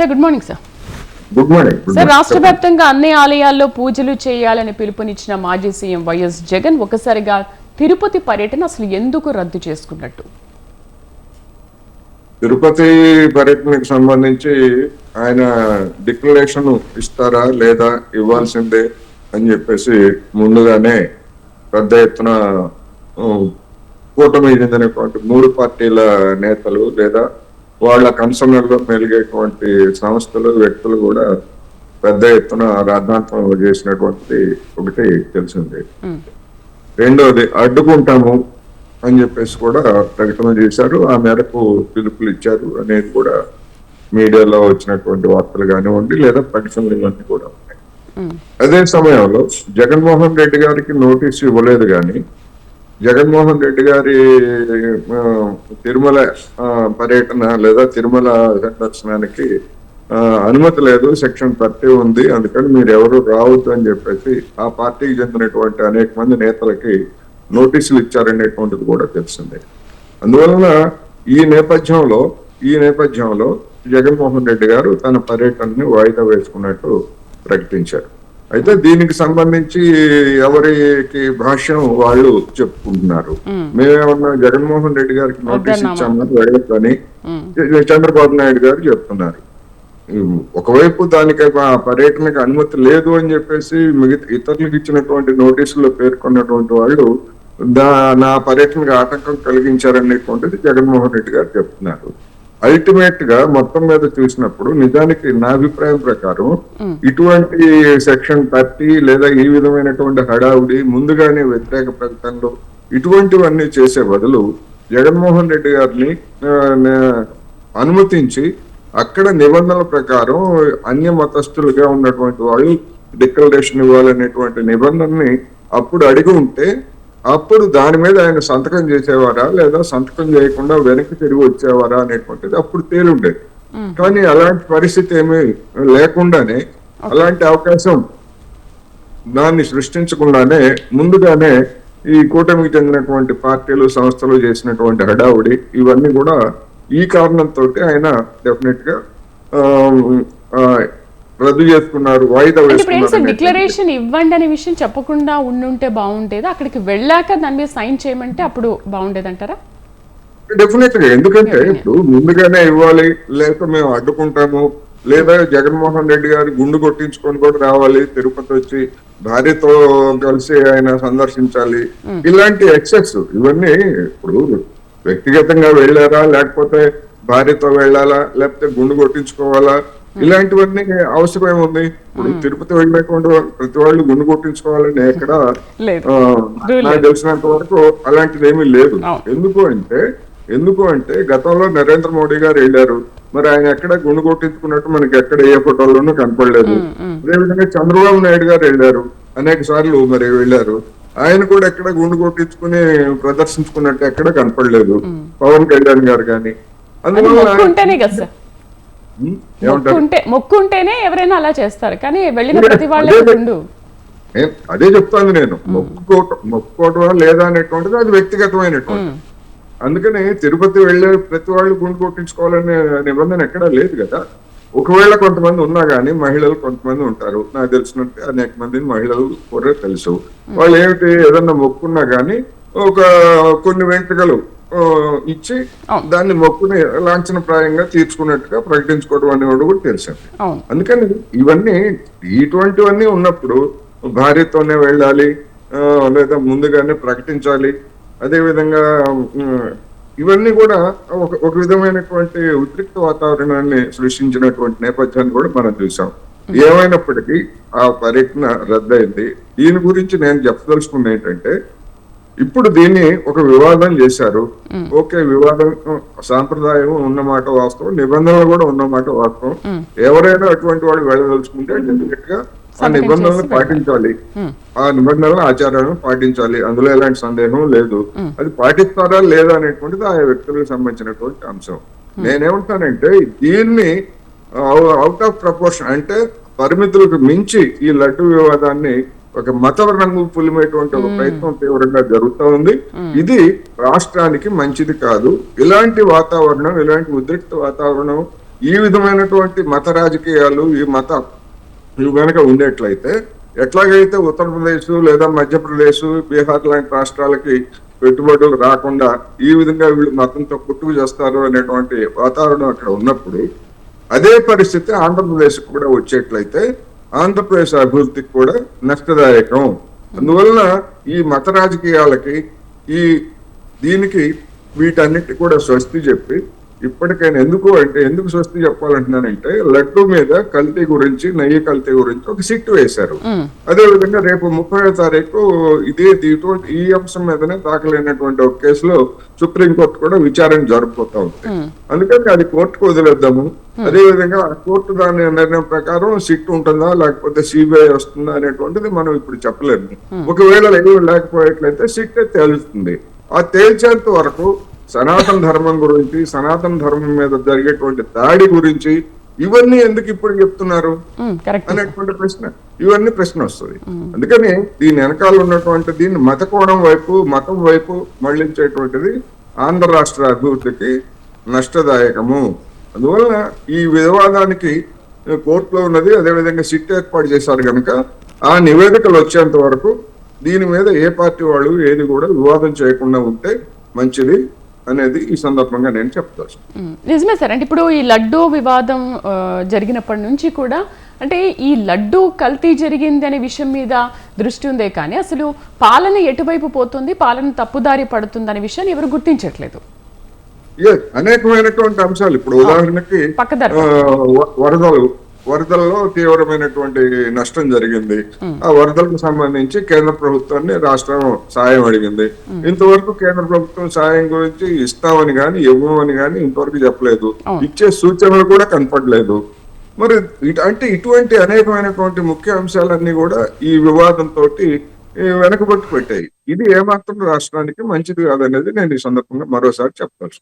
Sir good morning sir good morning sir. రాష్ట్ర వ్యాప్తంగా అన్ని ఆలయాల్లో పూజలు చేయాలని పిలుపునిచ్చిన మాజీ సీఎం వైఎస్ జగన్ ఒకసారిగా తిరుపతి పర్యటన అసలు ఎందుకు రద్దు చేసుకున్నట్టు? తిరుపతి పర్యటనకు సంబంధించి ఆయన డిక్లరేషన్ ఇస్తారా లేదా ఇవ్వాల్సిందే అని చెప్పేసి ముందుగానే పెద్ద ఎత్తున కూటమి చెందినటువంటి మూడు పార్టీల నేతలు లేదా వాళ్ళ కన్సర్న్లో మెలిగేటువంటి సంస్థలు వ్యక్తులు కూడా పెద్ద ఎత్తున రాద్ధాంతం చేసినటువంటి ఒకటి తెలిసింది. రెండోది అడ్డుకుంటాము అని చెప్పేసి కూడా ప్రకటన చేశారు. ఆ మేరకు పిలుపులు ఇచ్చారు అనేది కూడా మీడియాలో వచ్చినటువంటి వార్తలు కానివ్వండి లేదా ప్రకటనలు ఇవన్నీ కూడా ఉన్నాయి. అదే సమయంలో జగన్మోహన్ రెడ్డి గారికి నోటీస్ ఇవ్వలేదు కానీ జగన్మోహన్ రెడ్డి గారి తిరుమల పర్యటన లేదా తిరుమల దర్శనానికి అనుమతి లేదు సెక్షన్ థర్టీ ఉంది అందుకని మీరు ఎవరు రావద్దు అని చెప్పేసి ఆ పార్టీకి చెందినటువంటి అనేక మంది నేతలకి నోటీసులు ఇచ్చారనేటువంటిది కూడా తెలిసిందే. అందువలన ఈ నేపథ్యంలో ఈ నేపథ్యంలో జగన్మోహన్ రెడ్డి గారు తన పర్యటనని వాయిదా వేసుకున్నట్టు ప్రకటించారు. అయితే దీనికి సంబంధించి ఎవరికి భాష్యం వాళ్ళు చెప్పుకుంటున్నారు. మేమేమన్నా జగన్మోహన్ రెడ్డి గారికి నోటీస్? ఇచ్చామని వెళ్ళొద్దని చంద్రబాబు నాయుడు గారు చెప్తున్నారు. ఒకవైపు దానికి పర్యటనకు అనుమతి లేదు అని చెప్పేసి మిగతా ఇతరులకు ఇచ్చినటువంటి నోటీసుల్లో పేర్కొన్నటువంటి వాళ్ళు దా నా పర్యటనకు ఆటంకం కలిగించారనేటువంటిది జగన్మోహన్ రెడ్డి గారు చెప్తున్నారు. అల్టిమేట్గా మొత్తం మీద చూసినప్పుడు నిజానికి నా అభిప్రాయం ప్రకారం ఇటువంటి సెక్షన్ థర్టీ లేదా ఈ విధమైనటువంటి హడావుడి ముందుగానే వ్యతిరేక ప్రకటనలు ఇటువంటివన్నీ చేసే బదులు జగన్మోహన్ రెడ్డి గారిని అనుమతించి అక్కడ నిబంధనల ప్రకారం అన్య మతస్థులుగా ఉన్నటువంటి వాళ్ళు డిక్లరేషన్ ఇవ్వాలనేటువంటి నిబంధనని అప్పుడు అడిగి ఉంటే అప్పుడు దాని మీద ఆయన సంతకం చేసేవారా? లేదా సంతకం చేయకుండా వెనక్కి తిరిగి వచ్చేవారా అనేటువంటిది అప్పుడు తేలుండేది. కానీ అలాంటి పరిస్థితి ఏమీ లేకుండానే అలాంటి అవకాశం దాన్ని సృష్టించకుండానే ముందుగానే ఈ కూటమికి చెందినటువంటి పార్టీలు సంస్థలు చేసినటువంటి హడావుడి ఇవన్నీ కూడా ఈ కారణంతో ఆయన డెఫినెట్గా రద్దు చేసుకున్నారు వాయిదా డిక్లరేషన్ ఇవ్వండి అనే విషయం చెప్పకుండా ఉండుంటే బాగుండేది? అక్కడికి వెళ్ళాక దాని మీద సైన్ చేయమంటే అప్పుడు బాగుండేది అంటారా డెఫినెట్గా ఎందుకంటే ఇప్పుడు ముందుగానే ఇవ్వాలి లేక మేము అడ్డుకుంటాము లేదా జగన్మోహన్ రెడ్డి గారు గుండు కొట్టించుకొని కూడా రావాలి తిరుపతి వచ్చి భార్యతో కలిసి ఆయన సందర్శించాలి. ఇలాంటి ఎక్సెస్ ఇవన్నీ ఇప్పుడు వ్యక్తిగతంగా వెళ్ళారా లేకపోతే భార్యతో వెళ్ళాలా లేకపోతే గుండు కొట్టించుకోవాలా? ఇలాంటివన్నీ అవసరం ఉంది ఇప్పుడు తిరుపతి వెళ్ళేటువంటి వాళ్ళు- ప్రతి వాళ్ళు గుండు కొట్టించుకోవాలని ఎక్కడ నాకు తెలిసినంత వరకు అలాంటిది ఏమీ లేదు. ఎందుకు అంటే ఎందుకు అంటే గతంలో నరేంద్ర మోడీ గారు వెళ్ళారు. మరి ఆయన ఎక్కడ గుండు కొట్టించుకున్నట్టు మనకి ఎక్కడ ఏ ఫోటోల్లోనూ కనపడలేదు. అదేవిధంగా చంద్రబాబు నాయుడు గారు వెళ్ళారు. అనేక సార్లు మరి వెళ్ళారు. ఆయన కూడా ఎక్కడ గుండు కొట్టించుకుని ప్రదర్శించుకున్నట్టు ఎక్కడ కనపడలేదు. పవన్ కళ్యాణ్ గారు కానీ అది అందువల్ల మొక్కు ఉంటేనే కదా సార్ ఉం? మొక్కు ఏమంటారు? ఉంటే మొక్కు ఉంటేనే ఎవరైనా అలా చేస్తారు. కానీ వెళ్ళిన అదే, ప్రతి వాళ్ళకి అదే. చెప్తాను నేను. మొక్కుకోవటం మొక్కుకోవటమా లేదా అనేటువంటిది అది వ్యక్తిగతమైనటువంటి అందుకని తిరుపతి వెళ్ళే ప్రతి వాళ్ళు గుండు కొట్టించుకోవాలనే నిబంధన ఎక్కడా లేదు కదా. ఒకవేళ కొంతమంది ఉన్నా గానీ మహిళలు కొంతమంది ఉంటారు. నాకు తెలిసినట్టు అనేక మంది మహిళలు కూడా తెలుసు. వాళ్ళు ఏమిటి ఏదన్నా మొక్కున్నా గానీ ఒక కొన్ని వెంట్రుకలు ఆ, ఇచ్చి. దాన్ని మొక్కుని లాంఛనప్రాయంగా తీర్చుకున్నట్టుగా ప్రకటించుకోవడం అనేది కూడా తెలిసింది అందుకని ఇవన్నీ ఇటువంటివన్నీ ఉన్నప్పుడు భార్యతోనే వెళ్ళాలి ఆ, లేదా ముందుగానే ప్రకటించాలి. అదే విధంగా ఇవన్నీ కూడా ఒక ఒక విధమైనటువంటి ఉద్రిక్త వాతావరణాన్ని సృష్టించినటువంటి నేపథ్యాన్ని కూడా మనం చూసాం ఏమైనప్పటికీ ఆ పర్యటన రద్దయింది. దీని గురించి నేను చెప్పదలుచుకుంది ఏంటంటే ఇప్పుడు దీన్ని ఒక వివాదం చేశారు. ఓకే వివాదం సాంప్రదాయం ఉన్నమాట వాస్తవం నిబంధనలు కూడా ఉన్నమాట వాస్తవం. ఎవరైనా అటువంటి వాళ్ళు వెళ్ళదలుచుకుంటే డెఫినెట్గా ఆ నిబంధనలు పాటించాలి. ఆ నిబంధనలు ఆచారాలను పాటించాలి. అందులో ఎలాంటి సందేహం లేదు. అది పాటిస్తారా లేదా అనేటువంటిది ఆయా వ్యక్తులకు సంబంధించినటువంటి అంశం. నేనేమంటానంటే దీన్ని అవుట్ ఆఫ్ ప్రపోర్షన్ అంటే పరిమితులకు మించి ఈ లడ్డు వివాదాన్ని ఒక మత రంగు పులిమేటువంటి ఒక ప్రయత్నం తీవ్రంగా జరుగుతూ ఉంది. ఇది రాష్ట్రానికి మంచిది కాదు. ఇలాంటి వాతావరణం ఇలాంటి ఉద్రిక్త వాతావరణం ఈ విధమైనటువంటి మత రాజకీయాలు ఈ మత ఇవి కనుక ఉండేట్లయితే ఎట్లాగైతే ఉత్తరప్రదేశ్ లేదా మధ్యప్రదేశ్ బీహార్ లాంటి రాష్ట్రాలకి పెట్టుబడులు రాకుండా ఈ విధంగా వీళ్ళు మతంతో కొట్టుకు చేస్తారు అనేటువంటి వాతావరణం అక్కడ ఉన్నప్పుడు అదే పరిస్థితి ఆంధ్రప్రదేశ్ కూడా వచ్చేట్లయితే ఆంధ్రప్రదేశ్ అభివృద్ధికి కూడా నష్టదాయకం. అందువలన ఈ మత రాజకీయాలకి ఈ దీనికి వీటన్నిటి కూడా స్వస్తి చెప్పి ఇప్పటికైనా ఎందుకు అంటే ఎందుకు స్వస్తి చెప్పాలంటున్నానంటే లడ్డు మీద కల్తీ గురించి నెయ్యి కల్తీ గురించి ఒక సిట్ వేశారు. అదే విధంగా రేపు ముప్పై తారీఖు ఇదే దీంతో ఈ అంశం మీదనే దాఖలైనటువంటి ఒక కేసులో సుప్రీంకోర్టు కూడా విచారణ జరుపుతా ఉంది. అందుకని అది కోర్టుకు వదిలేద్దాము. అదే విధంగా ఆ కోర్టు దాని నిర్ణయం ప్రకారం సిట్ ఉంటుందా లేకపోతే సిబిఐ వస్తుందా అనేటువంటిది మనం ఇప్పుడు చెప్పలేము. ఒకవేళ లేకపోయేట్లయితే సిట్ తేలుస్తుంది ఆ తేల్చేంత వరకు సనాతన ధర్మం గురించి సనాతన ధర్మం మీద జరిగేటువంటి దాడి గురించి ఇవన్నీ ఎందుకు ఇప్పుడు చెప్తున్నారు? అనేటువంటి ప్రశ్న. ఇవన్నీ ప్రశ్న వస్తుంది. అందుకని దీని వెనకాల ఉన్నటువంటి దీన్ని మత కోణం వైపు మతం వైపు మళ్ళించేటువంటిది ఆంధ్ర రాష్ట్ర అభివృద్ధికి నష్టదాయకము. అందువలన ఈ వివాదానికి కోర్టులో ఉన్నది అదేవిధంగా సిట్ ఏర్పాటు చేశారు కనుక ఆ నివేదికలు వచ్చేంత వరకు దీని మీద ఏ పార్టీ వాళ్ళు ఏది కూడా వివాదం చేయకుండా ఉంటే మంచిది. అనేది ఈ సందర్భంగా నేను చెప్తాను నిజమే సార్. అంటే ఇప్పుడు ఈ లడ్డూ వివాదం జరిగినప్పటి నుంచి కూడా అంటే ఈ లడ్డూ కల్తీ జరిగింది అనే విషయం మీద దృష్టి ఉందే కానీ అసలు పాలన ఎటువైపు పోతుంది పాలన తప్పుదారి పడుతుంది అనే విషయాన్ని ఎవరు గుర్తించట్లేదు. అనేకమైనటువంటి అంశాలు. ఇప్పుడు ఉదాహరణకి వరదలు వరదల్లో తీవ్రమైనటువంటి నష్టం జరిగింది. ఆ వరదలకు సంబంధించి కేంద్ర ప్రభుత్వాన్ని రాష్ట్రం సాయం అడిగింది. ఇంతవరకు కేంద్ర ప్రభుత్వం సాయం గురించి ఇస్తామని గాని ఇవ్వమని గాని ఇంతవరకు చెప్పలేదు. ఇచ్చే సూచనలు కూడా కనపడలేదు. మరి ఇటు- అంటే ఇటువంటి అనేకమైనటువంటి ముఖ్య అంశాలన్నీ కూడా ఈ వివాదంతో వెనకబట్టు పెట్టాయి. ఇది ఏమాత్రం రాష్ట్రానికి మంచిది కాదనేది నేను ఈ సందర్భంగా మరోసారి చెప్పదలుచుకున్నాను